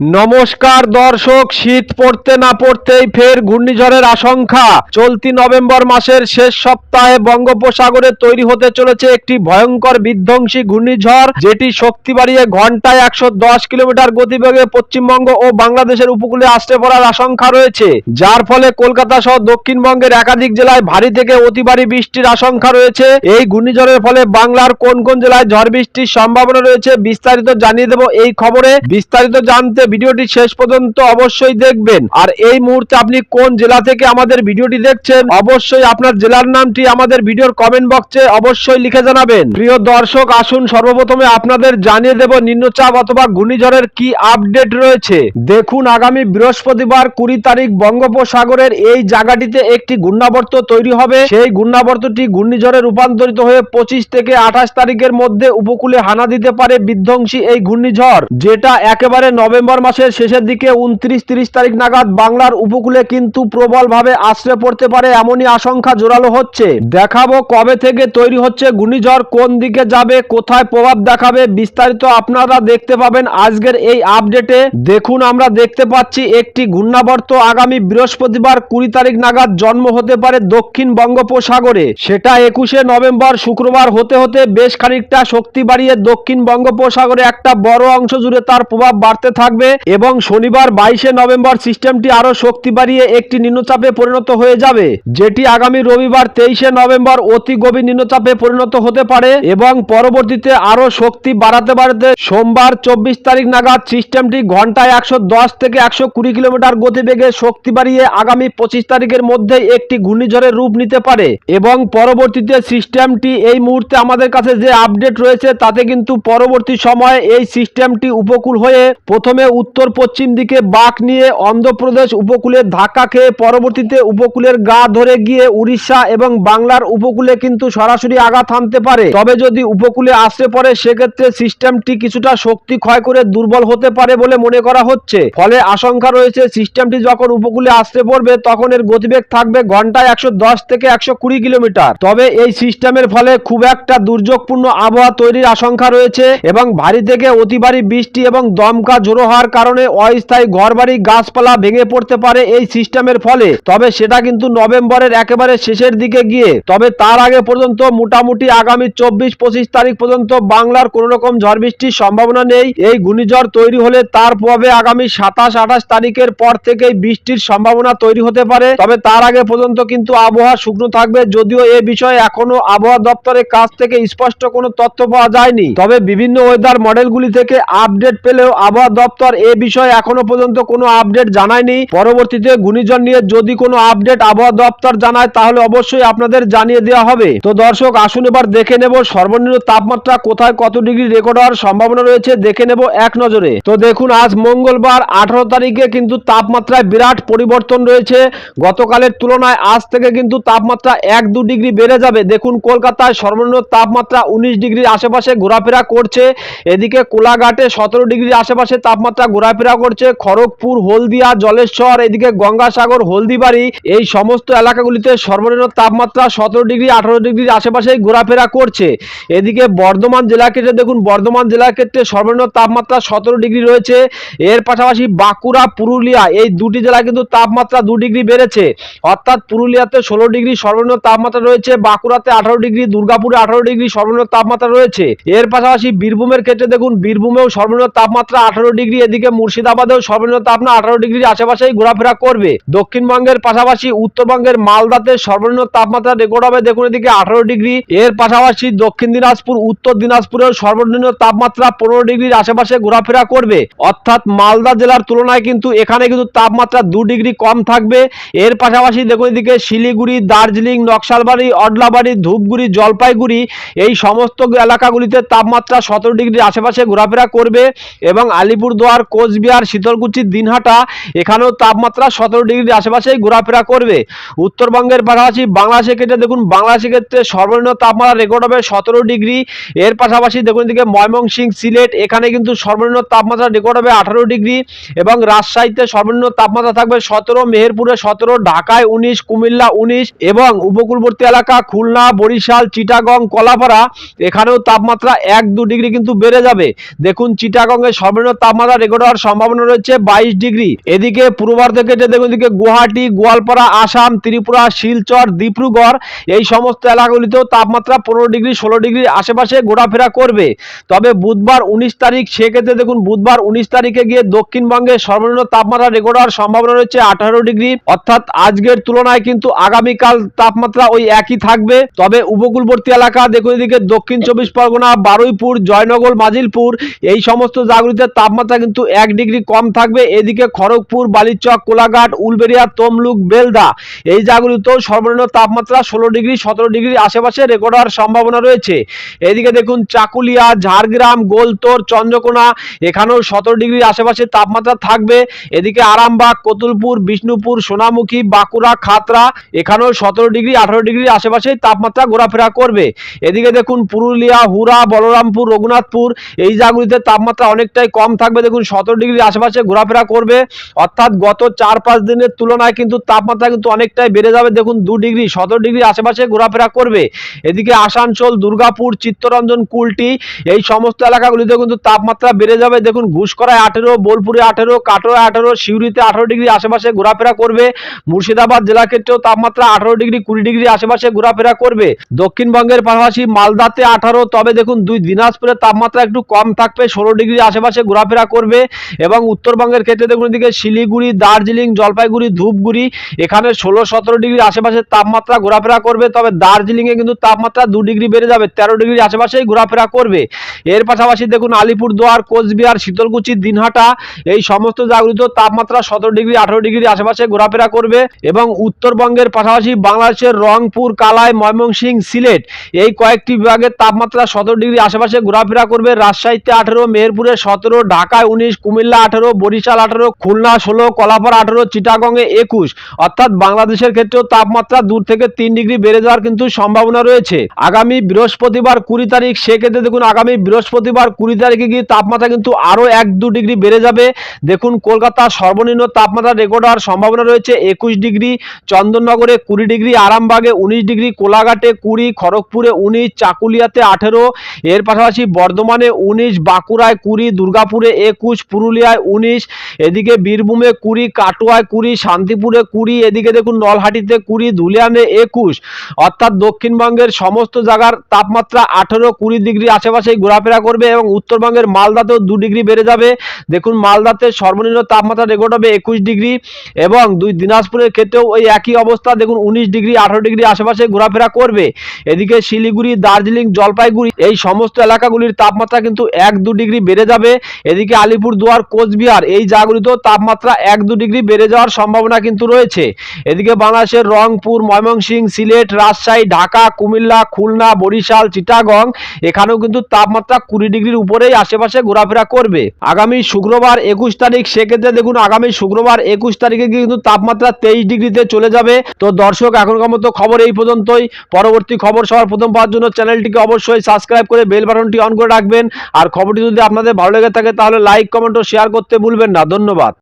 নমস্কার দর্শক, শীত পড়তে না পড়তেই ফের ঘূর্ণিঝড়ের আশঙ্কা। চলতি নভেম্বর মাসের শেষ সপ্তাহে বঙ্গোপসাগরে তৈরি হতে চলেছে একটি ভয়ঙ্কর বিধ্বংসী ঘূর্ণিঝড়, যেটি শক্তি বাড়িয়ে ঘন্টায় একশো দশ কিলোমিটার গতিবেগে পশ্চিমবঙ্গ ও বাংলাদেশের উপকূলে আসতে পড়ার আশঙ্কা রয়েছে। যার ফলে কলকাতা সহ দক্ষিণবঙ্গের একাধিক জেলায় ভারী থেকে অতি ভারী বৃষ্টির আশঙ্কা রয়েছে। এই ঘূর্ণিঝড়ের ফলে বাংলার কোন কোন জেলায় ঝড় বৃষ্টির সম্ভাবনা রয়েছে বিস্তারিত জানিয়ে দেবো এই খবরে। বিস্তারিত জানতে ভিডিওটি শেষ পর্যন্ত অবশ্যই দেখবেন। আর এই মুহূর্তে আপনি কোন জেলা থেকে আমাদের ভিডিওটি দেখছেন, অবশ্যই আপনার জেলার নামটি আমাদের ভিডিওর কমেন্ট বক্সে অবশ্যই লিখে জানাবেন। প্রিয় দর্শক, আসুন সর্বপ্রথমে আপনাদের জানিয়ে দেব নিম্নচাপ অথবা ঘূর্ণিঝড়ের কি আপডেট রয়েছে। দেখুন, আগামী বৃহস্পতিবার কুড়ি তারিখ বঙ্গোপসাগরের এই জায়গাটিতে একটি ঘূর্ণাবর্ত তৈরি হবে। সেই ঘূর্ণাবর্তটি ঘূর্ণিঝড়ে রূপান্তরিত হয়ে পঁচিশ থেকে আঠাশ তারিখের মধ্যে উপকূলে হানা দিতে পারে বিধ্বংসী এই ঘূর্ণিঝড়, যেটা একেবারে নভেম্বর মাসের শেষের দিকে উনত্রিশ তিরিশ তারিখ নাগাদ বাংলার উপকূলে কিন্তু প্রবলভাবে আশ্রে পড়তে পারে এমনই আশঙ্কা জোরালো হচ্ছে। দেখাবো কবে থেকে তৈরি হচ্ছে ঘূর্ণিঝড়, কোন দিকে যাবে, কোথায় প্রভাব দেখাবে বিস্তারিত আপনারা দেখতে পাবেন আজকের এই আপডেটে। দেখুন, আমরা দেখতে পাচ্ছি একটি ঘূর্ণাবর্ত আগামী বৃহস্পতিবার কুড়ি তারিখ নাগাদ জন্ম হতে পারে দক্ষিণ বঙ্গোপসাগরে। সেটা একুশে নভেম্বর, শুক্রবার হতে হতে বেশ খানিকটা শক্তি বাড়িয়ে দক্ষিণ বঙ্গোপসাগরে একটা বড় অংশ জুড়ে তার প্রভাব বাড়তে থাকবে। এবং শনিবার বাইশে নভেম্বর সিস্টেমটি আরও শক্তি বাড়িয়ে একটি নিম্নচাপে পরিণত হয়ে যাবে, যেটি আগামী রবিবার তেইশে নভেম্বর অতি গভীর নিম্নচাপে পরিণত হতে পারে এবং পরবর্তীতে আরও শক্তি বাড়াতে বাড়াতে সোমবার চব্বিশ তারিখ নাগাদ সিস্টেমটি ঘন্টায় একশো দশ থেকে একশো কুড়ি কিলোমিটার গতিবেগে শক্তি বাড়িয়ে আগামী পঁচিশ তারিখের মধ্যে একটি ঘূর্ণিঝড়ের রূপ নিতে পারে এবং পরবর্তীতে সিস্টেমটি এই মুহূর্তে আমাদের কাছে যে আপডেট রয়েছে তাতে কিন্তু পরবর্তী সময়ে এই সিস্টেমটি উপকূল হয়ে প্রথমে উত্তর পশ্চিম দিকে বাঁক নিয়ে অন্ধ্রপ্রদেশ উপকূলে ধাক্কা খেয়ে পরবর্তীতে উপকূলের গা ধরে গিয়ে উড়িষ্যা এবং বাংলার উপকূলে কিন্তু সরাসরি আঘাত হানতে পারে। তবে যদি উপকূলে আসতে পারে সেক্ষেত্রে সিস্টেমটি কিছুটা শক্তি ক্ষয় করে দুর্বল হতে পারে বলে মনে করা হচ্ছে। ফলে আশঙ্কা রয়েছে, সিস্টেমটি যখন উপকূলে আসতে পড়বে, তখন এর গতিবেগ থাকবে ঘন্টায় একশো দশ থেকে একশো কুড়ি কিলোমিটার। তবে এই সিস্টেমের ফলে খুব একটা দুর্যোগপূর্ণ আবহাওয়া তৈরির আশঙ্কা রয়েছে এবং ভারী থেকে অতি ভারী বৃষ্টি এবং দমকা ঝোড়ো হওয়ার কারণে অস্থায়ী ঘরবাড়ি, গাছপালা ভেঙে পড়তে পারে এই সিস্টেমের ফলে। তবে সেটা কিন্তু নভেম্বরের একেবারে শেষের দিকে গিয়ে, তবে তার আগে পর্যন্ত মোটামুটি আগামী চব্বিশ পঁচিশ তারিখ পর্যন্ত বাংলার কোন রকম ঝড় বৃষ্টির সম্ভাবনা নেই। এই ঘূর্ণিঝড় তৈরি হলে তার প্রভাবে আগামী সাতাশ, আঠাশ তারিখের পর থেকেই বৃষ্টির সম্ভাবনা তৈরি হতে পারে। তবে তার আগে পর্যন্ত কিন্তু আবহাওয়া শুকনো থাকবে, যদিও এ বিষয়ে এখনও আবহাওয়া দপ্তরের কাছ থেকে স্পষ্ট কোনো তথ্য পাওয়া যায়নি। তবে বিভিন্ন ওয়েদার মডেলগুলি থেকে আপডেট পেলেও আবহাওয়া দপ্তর এ বিষয়ে এখনও পর্যন্ত কোনো আপডেট জানায়নি। পরবর্তীতে ঘূর্ণিঝড় নিয়ে যদি কোনো আপডেট আবহাওয়া দপ্তর জানায়, তাহলে অবশ্যই আপনাদের জানিয়ে দেওয়া হবে। তো দর্শক, আসুন এবার দেখে নেব সর্বনিম্ন তাপমাত্রা কোথায়, কত ডিগ্রি রেকর্ড হওয়ার সম্ভাবনা রয়েছে, দেখে নেব এক নজরে। তো দেখুন, আজ মঙ্গলবার, আঠারো তারিখে কিন্তু তাপমাত্রায় বিরাট পরিবর্তন রয়েছে। গতকালের তুলনায় আজ থেকে কিন্তু তাপমাত্রা এক দু ডিগ্রি বেড়ে যাবে। দেখুন, কলকাতায় সর্বনিম্ন তাপমাত্রা উনিশ ডিগ্রির আশেপাশে ঘোরাফেরা করছে। এদিকে কোলাঘাটে সতেরো ডিগ্রির আশেপাশে তাপমাত্রা ঘোরাফেরা করছে খড়গপুর, হলদিয়া, জলেশ্বর, এদিকে গঙ্গাসাগর, হলদিবাড়ি। এই সমস্ত এলাকাগুলিতে সর্বনিম্ন তাপমাত্রা সতেরো ডিগ্রি, আঠারো ডিগ্রির আশেপাশেই ঘোরাফেরা করছে। এদিকে বর্ধমান জেলা ক্ষেত্রে দেখুন, বর্ধমান জেলার ক্ষেত্রে সর্বনিম্ন তাপমাত্রা সতেরো ডিগ্রি রয়েছে। এর পাশাপাশি বাঁকুড়া, পুরুলিয়া, এই দুটি জেলায় কিন্তু তাপমাত্রা দু ডিগ্রি বেড়েছে। অর্থাৎ পুরুলিয়াতে ষোলো ডিগ্রি সর্বনিম্ন তাপমাত্রা রয়েছে, বাঁকুড়াতে আঠারো ডিগ্রি, দুর্গাপুরে আঠারো ডিগ্রি সর্বনিম্ন তাপমাত্রা রয়েছে। এর পাশাপাশি বীরভূমের ক্ষেত্রে দেখুন, বীরভূমেও সর্বনিম্ন তাপমাত্রা আঠারো ডিগ্রি, এদিকে মুর্শিদাবাদেও সর্বনিম্ন তাপমাত্রা আঠারো ডিগ্রির আশেপাশেই ঘোরাফেরা করবে। দক্ষিণবঙ্গের পাশাপাশি উত্তরবঙ্গের মালদাতে সর্বনিম্ন তাপমাত্রা রেকর্ড হবে। দেখুন এদিকে আঠারো ডিগ্রি। এর পাশাপাশি দক্ষিণ দিনাজপুর, উত্তর দিনাজপুরেও সর্বনিম্ন তাপমাত্রা পনেরো ডিগ্রির আশেপাশে ঘোরাফেরা করবে। অর্থাৎ মালদা জেলার তুলনায় কিন্তু এখানে কিন্তু তাপমাত্রা দু ডিগ্রি কম থাকবে। এর পাশাপাশি দেখুন এদিকে শিলিগুড়ি, দার্জিলিং, নকশালবাড়ি, অডলাবাড়ি, ধূপগুড়ি, জলপাইগুড়ি এই সমস্ত এলাকাগুলিতে তাপমাত্রা সতেরো ডিগ্রির আশেপাশে ঘোরাফেরা করবে। এবং আলিপুরদুয়ার কোচবিহার শীতলকুচি, দিনহাটা, এখানেও তাপমাত্রা সতেরো ডিগ্রির আশেপাশেই ঘোরাফেরা করবে। উত্তরবঙ্গের পাশাপাশি বাংলাদেশের ক্ষেত্রে দেখুন, বাংলাদেশের ক্ষেত্রে সর্বনিম্ন তাপমাত্রা রেকর্ড হবে সতেরো ডিগ্রি। এর পাশাপাশি দেখুন এদিকে ময়মনসিং সিলেট, এখানে কিন্তু সর্বনিম্ন তাপমাত্রা রেকর্ড হবে আঠারো ডিগ্রি এবং রাজশাহীতে সর্বনিম্ন তাপমাত্রা থাকবে সতেরো, মেহেরপুরে সতেরো, ঢাকায় উনিশ, কুমিল্লা উনিশ এবং উপকূলবর্তী এলাকা খুলনা, বরিশাল, চিটাগং, কলাপাড়া, এখানেও তাপমাত্রা এক দু ডিগ্রি কিন্তু বেড়ে যাবে। দেখুন চিটাগংয়ের সর্বনিম্ন তাপমাত্রা রেকর্ড হওয়ার সম্ভাবনা রয়েছে বাইশ ডিগ্রি। এদিকে পূর্ব ক্ষেত্রে দেখুন, এদিকে গুয়াহাটি, গোয়ালপাড়া, আসাম, ত্রিপুরা, শিলচর, ডিব্রুগড়, এই সমস্ত এলাকাগুলিতেও তাপমাত্রা পনেরো ডিগ্রি, ষোলো ডিগ্রির আশেপাশে ঘোরাফেরা করবে। তবে বুধবার উনিশ তারিখ, সেক্ষেত্রে দেখুন, বুধবার উনিশ তারিখে গিয়ে দক্ষিণবঙ্গে সর্বনিম্ন তাপমাত্রা রেকর্ড হওয়ার সম্ভাবনা রয়েছে আঠারো ডিগ্রি। অর্থাৎ আজকের তুলনায় কিন্তু আগামীকাল তাপমাত্রা ওই একই থাকবে। তবে উপকূলবর্তী এলাকা, দেখুন, এদিকে দক্ষিণ চব্বিশ পরগনা, বারুইপুর, জয়নগর, মাজিলপুর, এই সমস্ত জায়গাগুলিতে তাপমাত্রা কিন্তু এক ডিগ্রি কম থাকবে। এদিকে খড়গপুর, বালিচক, কোলাঘাট উলবেরিয়া তমলুক, বেলদা, এই জায়গাগুলিতেও সর্বনিম্ন তাপমাত্রা ষোলো ডিগ্রি, সতেরো ডিগ্রির আশেপাশে রেকর্ড হওয়ার সম্ভাবনা রয়েছে। এদিকে দেখুন, চাকুলিয়া, ঝাড়গ্রাম, গোলতোর, চন্দ্রকোনা, এখানেও সতেরো ডিগ্রির আশেপাশে তাপমাত্রা থাকবে। এদিকে আরামবাগ, কতুলপুর, বিষ্ণুপুর, সোনামুখী, বাঁকুড়া খাতরা এখানেও সতেরো ডিগ্রি, আঠারো ডিগ্রির আশেপাশে তাপমাত্রা ঘোরাফেরা করবে। এদিকে দেখুন, পুরুলিয়া হুরা বলরামপুর, রঘুনাথপুর, এই জায়গাগুলিতে তাপমাত্রা অনেকটাই কম থাকবে। দেখুন সতেরো ডিগ্রির আশেপাশে ঘোরাফেরা করবে। অর্থাৎ গত চার পাঁচ দিনের তুলনায় কিন্তু তাপমাত্রা কিন্তু অনেকটাই বেড়ে যাবে। দেখুন, দু ডিগ্রি, সতেরো ডিগ্রির আশেপাশে ঘোরাফেরা করবে। এদিকে আসানসোল, দুর্গাপুর, চিত্তরঞ্জন, কুলটি, এই সমস্ত এলাকাগুলিতে কিন্তু তাপমাত্রা বেড়ে যাবে। দেখুন ঘুষকরায় আঠেরো, বোলপুরে আঠেরো কাটোয়া আঠেরো, সিউড়িতে আঠেরো ডিগ্রি আশেপাশে ঘোরাফেরা করবে। মুর্শিদাবাদ জেলা ক্ষেত্রেও তাপমাত্রা আঠারো ডিগ্রি, কুড়ি ডিগ্রি আশেপাশে ঘোরাফেরা করবে। দক্ষিণবঙ্গের পাশাপাশি মালদাতে আঠারো, তবে দেখুন, দুই দিনাজপুরের তাপমাত্রা একটু কম থাকবে। ষোলো ডিগ্রি আশেপাশে ঘোরাফেরা করবে। এবং উত্তরবঙ্গের ক্ষেত্রে দেখুন এদিকে শিলিগুড়ি, দার্জিলিং, জলপাইগুড়ি, ধূপগুড়ি, এখানে ষোলো সতেরো ডিগ্রি আশেপাশে তাপমাত্রা ঘোরাফেরা করবে, তবে দার্জিলিংয়ে কিন্তু তাপমাত্রা দু ডিগ্রি বেড়ে যাবে, তেরো ডিগ্রি আশেপাশেই ঘোরাফেরা করবে। এর পাশাপাশি দেখুন আলিপুরদুয়ার, কোচবিহার, শীতলকুচি, দিনহাটা, এই সমস্ত জায়গাগুলিতেও তাপমাত্রা সতেরো ডিগ্রি, আঠেরো ডিগ্রির আশেপাশে ঘোরাফেরা করবে এবং উত্তরবঙ্গের পাশাপাশি বাংলাদেশের রংপুর, কালাই ময়মনসিংহ সিলেট, এই কয়েকটি বিভাগের তাপমাত্রা সতেরো ডিগ্রি আশেপাশে ঘোরাফেরা করবে। রাজশাহীতে আঠেরো, মেহেরপুরে সতেরো, ঢাকায় উনিশ কুমিল্লা আঠেরো, বরিশাল আঠেরো, খুলনা ষোলো, কলাপাড়া আঠেরো চিটাগংয়ে একুশ। অর্থাৎ বাংলাদেশের ক্ষেত্রেও তাপমাত্রা দূর থেকে তিন ডিগ্রি বেড়ে যাওয়ার কিন্তু সম্ভাবনা রয়েছে। আগামী বৃহস্পতিবার কুড়ি তারিখ, সেক্ষেত্রে দেখুন আগামী বৃহস্পতিবার কুড়ি তারিখে গিয়ে তাপমাত্রা কিন্তু আরও এক দু ডিগ্রি বেড়ে যাবে। দেখুন কলকাতা সর্বনিম্ন তাপমাত্রা রেকর্ড হওয়ার সম্ভাবনা রয়েছে, একুশ ডিগ্রি। চন্দননগরে কুড়ি ডিগ্রি, আরামবাগে উনিশ ডিগ্রি, কোলাঘাটে কুড়ি, খড়গপুরে উনিশ, চাকুলিয়াতে আঠেরো। এর পাশাপাশি বর্ধমানে উনিশ, বাঁকুড়ায় কুড়ি, দুর্গাপুরে একুশ পুরুলিয়ায় উনিশ, এদিকে বীরভূমে কুড়ি, কাটোয়ায় কুড়ি, শান্তিপুরে কুড়ি, এদিকে দেখুন নলহাটিতে কুড়ি, ধুলিয়ানে একুশ। অর্থাৎ দক্ষিণবঙ্গের সমস্ত জায়গার তাপমাত্রা আঠেরো, কুড়ি ডিগ্রি আশেপাশেই ঘোরাফেরা করবে এবং উত্তরবঙ্গের মালদাতেও দু ডিগ্রি বেড়ে যাবে। দেখুন মালদাতে সর্বনিম্ন তাপমাত্রা রেকর্ড হবে একুশ ডিগ্রি এবং দুই দিনাজপুরের ক্ষেত্রেও ওই একই অবস্থা। দেখুন উনিশ ডিগ্রি, আঠারো ডিগ্রি আশেপাশে ঘোরাফেরা করবে। এদিকে শিলিগুড়ি, দার্জিলিং, জলপাইগুড়ি এই সমস্ত এলাকাগুলির তাপমাত্রা কিন্তু এক, দু ডিগ্রি বেড়ে যাবে। এদিকে আলিপুর দুয়ার, কোচবিহার, এই জায়গাগুলিতেও তাপমাত্রা এক দু ডিগ্রি বেড়ে যাওয়ার সম্ভাবনা কিন্তু রয়েছে। এদিকে বাংলাদেশের রংপুর ময়মনসিংহ সিলেট, রাজশাহী, ঢাকা, কুমিল্লা, খুলনা, বরিশাল, চিটাগং, এখানেও কিন্তু তাপমাত্রা কুড়ি ডিগ্রির উপরেই আশেপাশে ঘোরাফেরা করবে। আগামী শুক্রবার একুশ তারিখ, সেক্ষেত্রে দেখুন আগামী শুক্রবার একুশ তারিখে কিন্তু তাপমাত্রা তেইশ ডিগ্রিতে চলে যাবে। তো দর্শক, এখনকার মতো খবর এই পর্যন্তই। পরবর্তী খবর সবার প্রথম পাওয়ার জন্য চ্যানেলটিকে অবশ্যই সাবস্ক্রাইব করে বেল বাটনটি অন করে রাখবেন। আর খবরটি যদি আপনাদের ভালো লেগে থাকে, তাহলে লাইক কমেন্ট ও শেয়ার করতে ভুলবেন না ধন্যবাদ।